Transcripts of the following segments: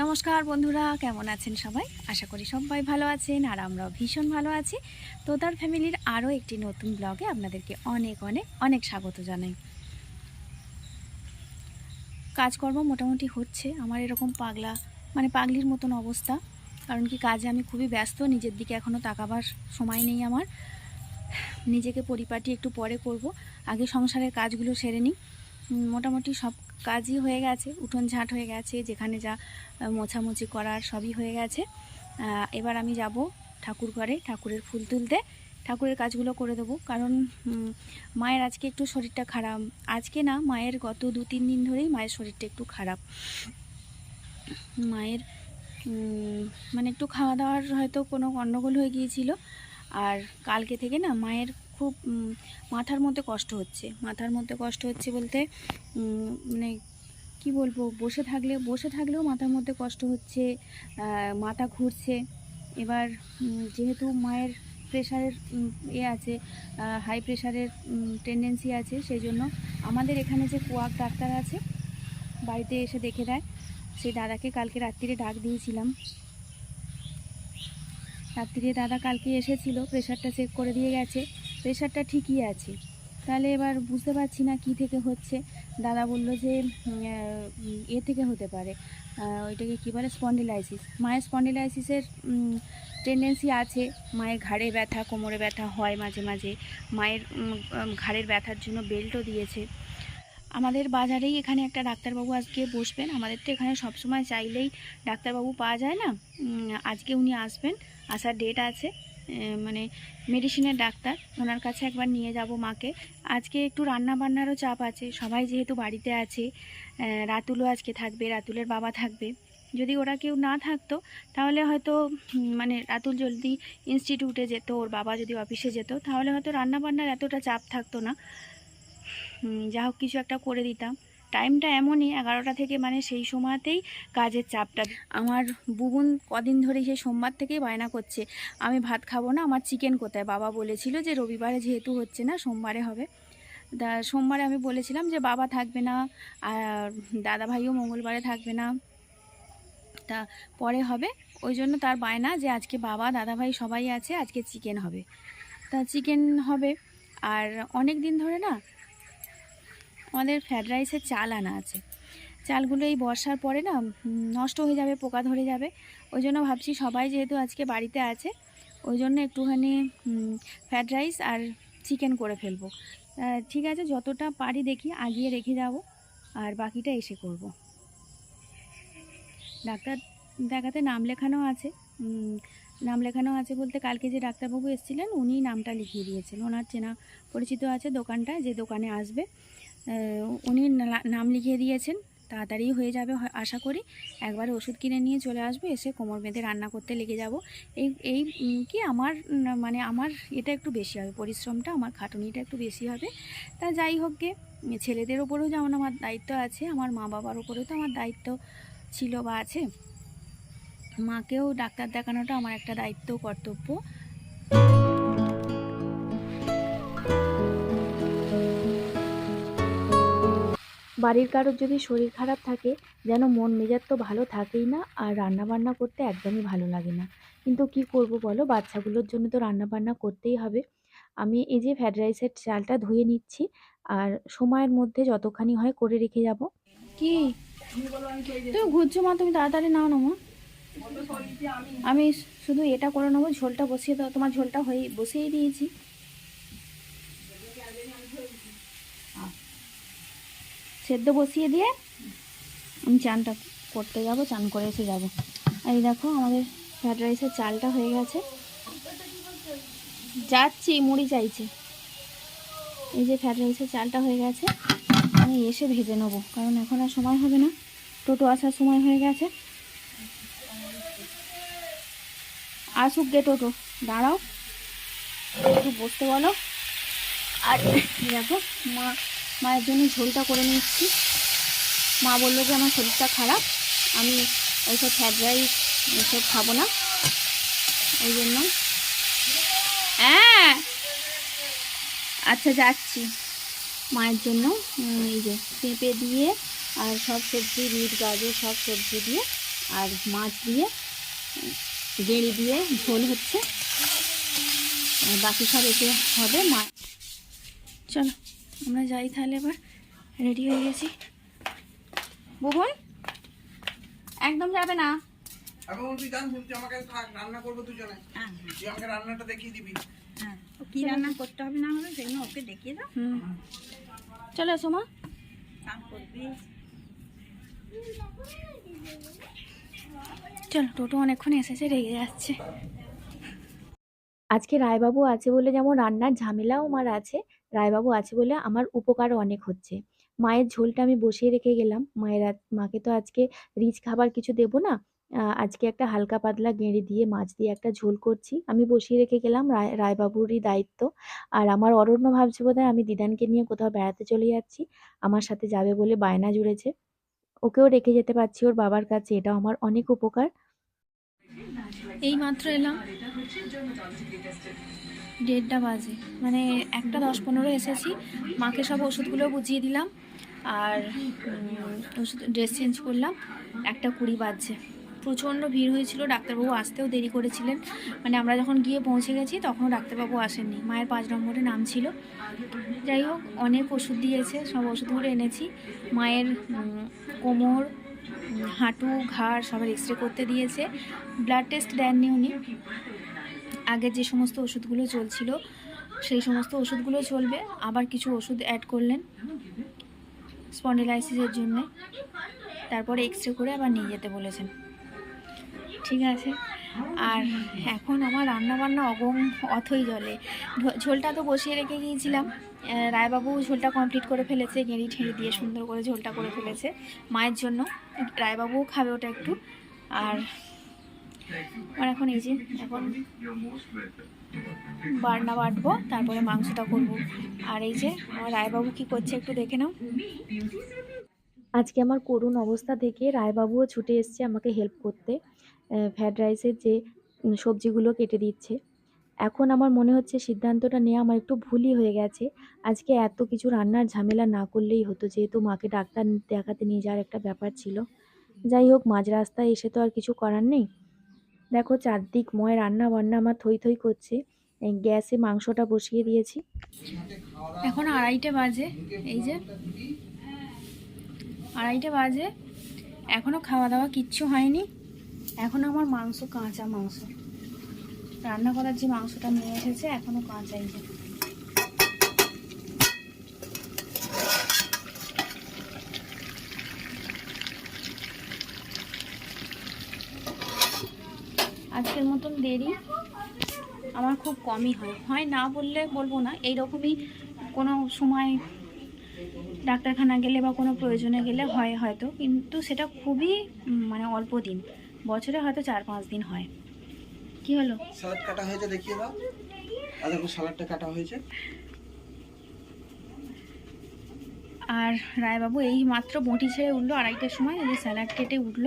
নমস্কার বন্ধুরা, কেমন আছেন সবাই? আশা করি সবাই ভালো আছেন আর আমরাও ভীষণ ভালো আছি। তো তার ফ্যামিলির আরও একটি নতুন ব্লগে আপনাদেরকে অনেক অনেক অনেক স্বাগত জানাই। কাজকর্ম মোটামুটি হচ্ছে, আমার এরকম পাগলা মানে পাগলির মতন অবস্থা। কারণ কি কাজে আমি খুবই ব্যস্ত, নিজের দিকে এখনও তাকাবার সময় নেই আমার। নিজেকে পরিপাটি একটু পরে করব, আগে সংসারের কাজগুলো সেরে নিই। মোটামুটি সব কাজই হয়ে গেছে, উঠোন ঝাঁট হয়ে গেছে, যেখানে যা মোছামুছি করার সবই হয়ে গেছে। এবার আমি যাব ঠাকুর ঘরে, ঠাকুরের ফুল তুলতে। ঠাকুরের কাজগুলো করে দেবো, কারণ মায়ের আজকে একটু শরীরটা খারাপ। আজকে না, মায়ের গত দু, তিন দিন ধরেই মায়ের শরীরটা একটু খারাপ। মায়ের মানে একটু খাওয়া দাওয়ার হয়তো কোনো গণ্ডগোল হয়ে গিয়েছিল। আর কালকে থেকে না, মায়ের খুব মাথার মধ্যে কষ্ট হচ্ছে। মাথার মধ্যে কষ্ট হচ্ছে বলতে মানে কি বলব, বসে থাকলে, বসে থাকলেও মাথার মধ্যে কষ্ট হচ্ছে মাথা ঘুরছে। এবার যেহেতু মায়ের প্রেশারের এ আছে হাই প্রেশারের টেন্ডেন্সি আছে সেই জন্য আমাদের এখানে যে কোয়াক ডাক্তার আছে, বাড়িতে এসে দেখে দেয়। সেই দাদাকে কালকে রাত্রিরে ডাক দিয়েছিলাম। রাত্রিরে দাদা কালকে এসেছিল প্রেশারটা চেক করে দিয়ে গেছে। প্রেশারটা ঠিকই আছে। তাহলে এবার বুঝতে পারছি না কি থেকে হচ্ছে। দাদা বলল যে এ থেকে হতে পারে। ওইটাকে কী বলে? স্পন্ডিলাইসিস মায়ের স্পন্ডিলাইসিসের টেন্ডেন্সি আছে। মায়ের ঘাড়ে ব্যথা, কোমরে ব্যথা হয় মাঝে মাঝে। মায়ের ঘাড়ের ব্যথার জন্য বেল্টও দিয়েছে। আমাদের বাজারেই এখানে একটা ডাক্তারবাবু আজকে বসবেন। আমাদের তো এখানে সবসময় চাইলেই ডাক্তারবাবু পাওয়া যায় না। আজকে উনি আসবেন। আসার ডেট আছে। মানে মেডিসিনের ডাক্তার। ওনার কাছে একবার নিয়ে যাব মাকে। আজকে একটু রান্না বান্নারও চাপ আছে। সবাই যেহেতু বাড়িতে আছে রাতুলও আজকে থাকবে, রাতুলের বাবা থাকবে। যদি ওরা কেউ না থাকতো, তাহলে হয়তো মানে রাতুল জলদি ইনস্টিটিউটে যেত, ওর বাবা যদি অফিসে যেত, তাহলে হয়তো রান্নাবান্নার এতটা চাপ থাকতো না। যা হোক কিছু একটা করে দিতাম। টাইমটা এমনই, এগারোটা থেকে মানে সেই সময়তেই কাজের চাপটা। আমার বুবুন কদিন ধরে সেই সোমবার থেকেই বায়না করছে, আমি ভাত খাব না, আমার চিকেন কোথায়? বাবা বলেছিল যে রবিবারে যেহেতু হচ্ছে না, সোমবারে হবে। তা সোমবারে আমি বলেছিলাম যে বাবা থাকবে না, আর দাদা ভাইও মঙ্গলবারে থাকবে না। তা পরে হবে, ওই জন্য তার বায়না যে আজকে বাবা দাদা ভাই সবাই আছে, আজকে চিকেন হবে। তা চিকেন হবে, আর অনেক দিন ধরে না আমাদের ফ্রায়েড রাইসের চাল আনা আছে। চালগুলো এই বর্ষার পরে না নষ্ট হয়ে যাবে, পোকা ধরে যাবে। ওই জন্য ভাবছি সবাই যেহেতু আজকে বাড়িতে আছে, ওই জন্য একটুখানি ফ্রায়েড রাইস আর চিকেন করে ফেলব। ঠিক আছে, যতটা পারি দেখি, আগিয়ে রেখে যাব, আর বাকিটা এসে করব। ডাক্তার দেখাতে নাম লেখানো আছে নাম লেখানো আছে বলতে কালকে যে ডাক্তারবাবু এসেছিলেন, উনি নামটা লিখিয়ে দিয়েছেন। ওনার চেনা পরিচিত আছে দোকানটা, যে দোকানে আসবে। উনি নাম লিখিয়ে দিয়েছেন, তাড়াতাড়ি হয়ে যাবে আশা করি। একবার ওষুধ কিনে নিয়ে চলে আসব, এসে কোমর বেঁধে রান্না করতে লেগে যাব। এই এই কি আমার মানে আমার এটা একটু বেশি হবে, পরিশ্রমটা, আমার খাটুনিটা একটু বেশি হবে। তা যাই হোক গে, ছেলেদের ওপরেও যেমন আমার দায়িত্ব আছে, আমার মা বাবার ওপরেও তো আমার দায়িত্ব ছিল বা আছে। মাকেও ডাক্তার দেখানোটা আমার একটা দায়িত্ব, কর্তব্য। বাড়ির কারোর যদি শরীর খারাপ থাকে, যেন মন মেজাজ তো ভালো থাকেই না, আর রান্না বান্না করতে একদমই ভালো লাগে না। কিন্তু কি করব বলো? বাচ্চাগুলোর জন্য তো রান্না বান্না করতেই হবে। আমি এই যে ফ্রায়েড রাইসের চালটা ধুয়ে নিচ্ছি, আর সময়ের মধ্যে যতখানি হয় করে রেখে যাব। কি? তুমি ঘুরছো মা, তুমি তাড়াতাড়ি নাও না মা। আমি শুধু এটা করে নেব, ঝোলটা বসিয়ে দাও। তোমার ঝোলটা হয়ে বসিয়েই দিয়েছি। সেদ্ধ বসিয়ে দিয়ে আমি চানটা করতে যাব, চান করে এসে যাব। এই দেখো আমাদের ফ্রায়েড রাইসের চালটা হয়ে গেছে। যাচ্ছি, মুড়ি চাইছে। এই যে ফ্রায়েড রাইসের চালটা হয়ে গেছে, আমি এসে ভেজে নেব, কারণ এখন আর সময় হবে না। টোটো আসার সময় হয়ে গেছে। আসুক গে টোটো, দাঁড়াও। একটু বসতে বলো। আর দেখো মা মায়ের জন্য ঝোলটা করে নিচ্ছি। মা বলল যে আমার শরীরটা খারাপ, আমি ওইসব ফ্রায়েড রাইস এসব খাব না। ওই জন্য। হ্যাঁ। আচ্ছা যাচ্ছি। মায়ের জন্য এই যে পেঁপে দিয়ে আর সব সবজি বিট গাজর, সব সবজি দিয়ে আর মাছ দিয়ে গেড়ি দিয়ে ঝোল হচ্ছে। বাকি সব এতে হবে মা। চলো। আমরা যাই তাহলে এবার। রেডি হয়ে গেছি। বুবন একদম যাবে না। এখন তুই জান তুই আমাকে থাক রান্না করব দুজনে। তুই আমাকে রান্নাটা দেখিয়ে দিবি। হ্যাঁ। ও কি রান্না করতে হবে না হবে সেগুলো ওকে দেখিয়ে দাও। হুম। চলো সোমা কাম করবি। চলো টোটো অনেকক্ষণ এসেছে রেগে যাচ্ছে। আজকে রায়বাবু আছে বলে যেমন রান্নার ঝামেলাও আমার আছে রায়বাবু আছে বলে আমার উপকারও অনেক হচ্ছে। মায়ের ঝোলটা আমি বসিয়ে রেখে গেলাম। মায়ের, মাকে তো আজকে রিচ খাবার কিছু দেবো না। আজকে একটা হালকা পাতলা গেঁড়ে দিয়ে, মাছ দিয়ে একটা ঝোল করছি। আমি বসিয়ে রেখে গেলাম রায়, রায়বাবুরই দায়িত্ব। আর আমার অরণ্য ভাবছে বোধহয় আমি দিদানকে নিয়ে কোথাও বেড়াতে চলে যাচ্ছি। আমার সাথে যাবে বলে বায়না জুড়েছে। ওকেও রেখে যেতে পারছি ওর বাবার কাছে। এটাও আমার অনেক উপকার। এই মাত্র এলাম। দেড়টা বাজে। মানে একটা দশ পনেরো এসেছি, মাকে সব ওষুধগুলো বুঝিয়ে দিলাম আর ওষুধ, ড্রেস চেঞ্জ করলাম, একটা কুড়ি বাজছে। প্রচণ্ড ভিড় হয়েছিল, ডাক্তারবাবু আসতেও দেরি করেছিলেন। মানে আমরা যখন গিয়ে পৌঁছে গেছি, তখনও ডাক্তারবাবু আসেননি। মায়ের পাঁচ নম্বরে নাম ছিল। যাই হোক, অনেক ওষুধ দিয়েছে, সব ওষুধগুলো এনেছি। মায়ের কোমর হাঁটু, ঘাড় সবার এক্স করতে দিয়েছে। ব্লাড টেস্ট দেননি উনি। আগে যে সমস্ত ওষুধগুলো চলছিল, সেই সমস্ত ওষুধগুলো চলবে। আবার কিছু ওষুধ অ্যাড করলেন স্পন্ডিলাইসিসের জন্য। তারপরে এক্স করে আবার নিয়ে যেতে বলেছেন। ঠিক আছে? আর এখন আমার রান্না বান্না অগম অথই জলে। ঝোলটা তো বসিয়ে রেখে গিয়েছিলাম। রায়বাবু ঝোলটা কমপ্লিট করে ফেলেছে গেঁড়ি ঠেড়ি দিয়ে সুন্দর করে ঝোলটা করে ফেলেছে মায়ের জন্য। রায়বাবুও খাবে ওটা একটু। আর আর এখন এই যে, এখন বাটনা বাটবো, তারপরে মাংসটা করব। আর এই যে, আমার রায়বাবু কি করছে একটু দেখে নাও। আজকে আমার করুণ অবস্থা দেখে রায়বাবুও ছুটে এসছে আমাকে হেল্প করতে। ফ্রায়েড রাইসের যে সবজিগুলো কেটে দিচ্ছে। এখন আমার মনে হচ্ছে সিদ্ধান্তটা নেওয়া আমার একটু ভুলই হয়ে গেছে। আজকে এত কিছু রান্নার ঝামেলা না করলেই হতো, যেহেতু মাকে ডাক্তার দেখাতে নিয়ে যাওয়ার একটা ব্যাপার ছিল। যাই হোক, মাঝ রাস্তায় এসে তো আর কিছু করার নেই। দেখো চারদিক ময় রান্না বান্না আমার থই থই করছে। গ্যাসে মাংসটা বসিয়ে দিয়েছি। এখন আড়াইটে বাজে, এই যে। আড়াইটে বাজে এখনও খাওয়া দাওয়া কিচ্ছু হয়নি। এখন আমার মাংস, কাঁচা মাংস। রান্না করার যে মাংসটা নিয়ে এসেছে এখনও কাঁচাই যে আজকের মতন দেরি। আমার খুব কমই হয়। হয় না বললে বলব না। এইরকমই কোনো সময় ডাক্তারখানা গেলে বা কোনো প্রয়োজনে গেলে হয় হয়তো। কিন্তু সেটা খুবই মানে অল্প দিন। বছরে হয়তো চার পাঁচ দিন হয়। কি হলো? স্যালাড কাটা হয়েছে দেখিয়ে দাও। আর দেখো স্যালাডটা কাটা হয়েছে। আর রায়বাবু এই মাত্র বঁটি ছেড়ে উঠল আড়াইটার সময়। এই যে স্যালাড কেটে উঠল।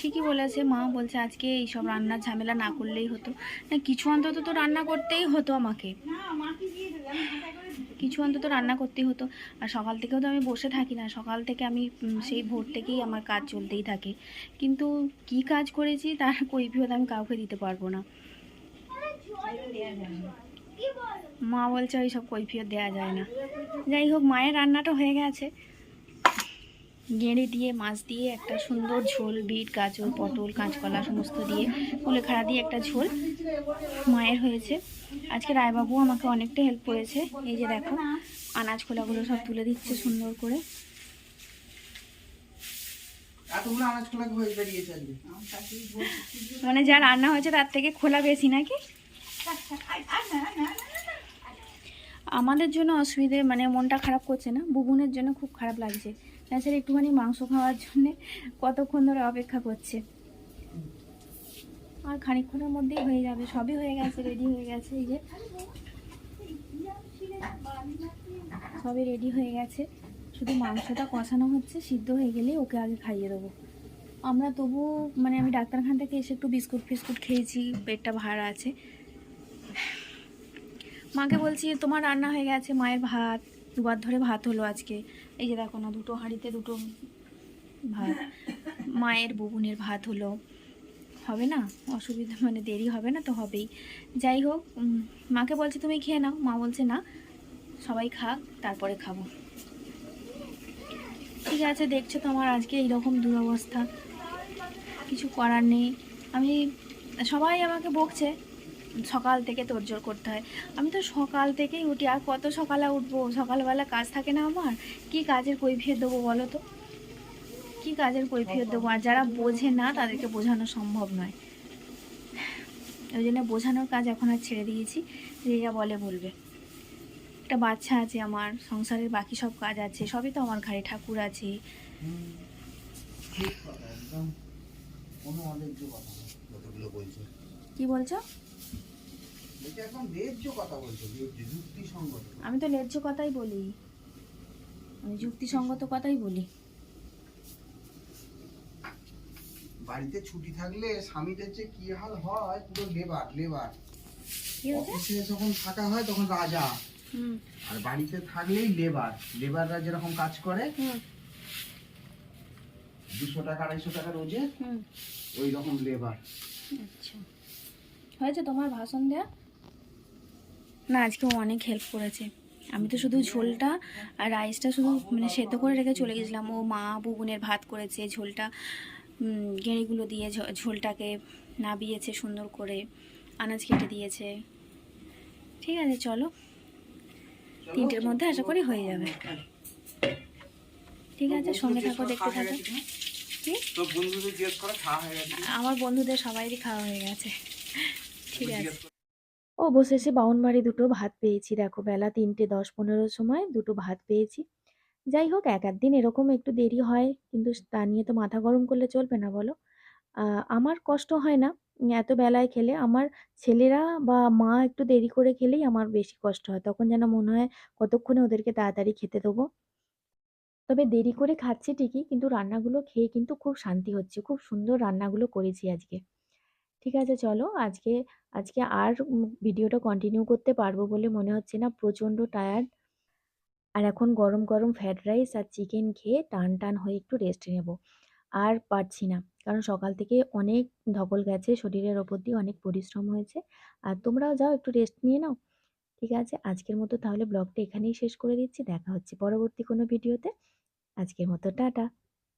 ঠিকই বলেছে, মা বলছে আজকে এইসব রান্নার ঝামেলা না করলেই হতো। না, কিছু অন্তত তো রান্না করতেই হতো আমাকে। কিছু অন্তত রান্না করতেই হতো। আর সকাল থেকেও তো আমি বসে থাকি না, সকাল থেকে আমি সেই ভোর থেকেই আমার কাজ চলতেই থাকে। কিন্তু কি কাজ করেছি তার কৈফিয়ত আমি কাউকে দিতে পারব না। মা বলছে ওই সব কৈফিয়ত দেওয়া যায় না। যাই হোক, মায়ের রান্নাটা হয়ে গেছে। গেঁড়ে দিয়ে মাছ দিয়ে একটা সুন্দর ঝোল বিট গাজর পটল কাঁচকলা সমস্ত দিয়ে কুলেখাড়া দিয়ে একটা ঝোল মায়ের হয়েছে। আজকে রায়বাবু আমাকে অনেকটা হেল্প করেছে। এই যে দেখো আনাজ খোলাগুলো সব তুলে দিচ্ছে সুন্দর করে। মানে যা রান্না হয়েছে তার থেকে খোলা বেশি নাকি? আমাদের জন্য অসুবিধে মানে মনটা খারাপ করছে না। বুবুনের জন্য খুব খারাপ লাগছে। তাছাড়া একটুখানি মাংস খাওয়ার জন্য কতক্ষণ ধরে অপেক্ষা করছে। আর খানিকক্ষণের মধ্যেই হয়ে যাবে, সবই হয়ে গেছে রেডি হয়ে গেছে, এই যে। সবই রেডি হয়ে গেছে। শুধু মাংসটা কষানো হচ্ছে, সিদ্ধ হয়ে গেলেই ওকে আগে খাইয়ে দেবো। আমরা তবু মানে আমি ডাক্তারখানা থেকে এসে একটু বিস্কুট ফিস্কুট খেয়েছি, পেটটা ভাড়া আছে। মাকে বলছি, তোমার রান্না হয়ে গেছে, মায়ের ভাত। দুবার ধরে ভাত হলো আজকে। এই যে দেখো না, দুটো হাঁড়িতে দুটো ভাত। মায়ের বুবুনের ভাত হলো। হবে না? অসুবিধা মানে দেরি হবে না তো হবেই। যাই হোক মাকে বলছে তুমি খেয়ে নাও। মা বলছে না, সবাই খাক, তারপরে খাব। ঠিক আছে, দেখছ তো আমার আজকে এইরকম দুরবস্থা। কিছু করার নেই। আমি, সবাই আমাকে বকছে। সকাল থেকে তোড়জোড় করতে হয়। আমি তো সকাল থেকেই উঠি। আর কত সকালে উঠবো? সকালবেলা কাজ থাকে না আমার? কি কাজের কৈফিয়ত দেবো বলো তো? কি কাজের কৈফিয়ত দেবো? আর যারা বোঝে না, তাদেরকে বোঝানো সম্ভব নয়। ওই জন্য বোঝানোর কাজ এখন আর ছেড়ে দিয়েছি। যে যা বলে বলবে। একটা বাচ্চা আছে আমার, সংসারের বাকি সব কাজ আছে, সবই তো আমার ঘাড়ে ঠাকুর আছে। কোনো কথা যতগুলো বলছে। কি বলছো? আমি তো ন্যায্য কথাই বলি। আমি যুক্তিসঙ্গত কথাই বলি। বাড়িতে ছুটি থাকলে স্বামীদের যে কি হাল হয় পুরো লেবার লেবার। অফিসে যখন থাকা হয় তখন রাজা। হুম। আর বাড়িতে থাকলেই লেবার। লেবাররা যেরকম কাজ করে হুম। দুশো টাকা আড়াইশো টাকা রোজে হুম। ওই রকম লেবার। আচ্ছা। হয়েছে তোমার ভাষণ দেয়া? না আজকে ও অনেক হেল্প করেছে। আমি তো শুধু ঝোলটা আর রাইসটা শুধু মানে সেদ্ধ করে রেখে চলে গেছিলাম। ও মা বুগুনের ভাত করেছে ঝোলটা গেঁড়িগুলো দিয়ে ঝোলটাকে নাবিয়েছে সুন্দর করে আনাজ কেটে দিয়েছে। ঠিক আছে চলো। তিনটের মধ্যে আশা করি হয়ে যাবে। ঠিক আছে সঙ্গে থাকো দেখতে থাকো। আমার বন্ধুদের সবাইরই খাওয়া হয়ে গেছে। ঠিক আছে। অবশেষে বাউনবাড়ি দুটো ভাত পেয়েছি। দেখো বেলা তিনটে দশ পনেরোর সময় দুটো ভাত পেয়েছি। যাই হোক এক দিন এরকম একটু দেরি হয় কিন্তু তা নিয়ে তো মাথা গরম করলে চলবে না বলো। আমার কষ্ট হয় না এত বেলায় খেলে। আমার ছেলেরা বা মা একটু দেরি করে খেলেই আমার বেশি কষ্ট হয়। তখন যেন মনে হয় কতক্ষণে ওদেরকে তাড়াতাড়ি খেতে দেবো। তবে দেরি করে খাচ্ছি ঠিকই কিন্তু রান্নাগুলো খেয়ে কিন্তু খুব শান্তি হচ্ছে। খুব সুন্দর রান্নাগুলো করেছি আজকে। ঠিক আছে, চলো আজকে আজকে আর ভিডিওটা কন্টিনিউ করতে পারব বলে মনে হচ্ছে না। প্রচণ্ড টায়ার্ড আর এখন গরম গরম ফ্রায়েড রাইস আর চিকেন খেয়ে টান টান হয়ে একটু রেস্ট নেব। আর পারছি না, কারণ সকাল থেকে অনেক ধকল গেছে, শরীরের ওপর দিয়ে অনেক পরিশ্রম হয়েছে। আর তোমরাও যাও একটু রেস্ট নিয়ে নাও। ঠিক আছে, আজকের মতো তাহলে ব্লগটা এখানেই শেষ করে দিচ্ছি। দেখা হচ্ছে পরবর্তী কোনো ভিডিওতে। আজকের মতো, টাটা।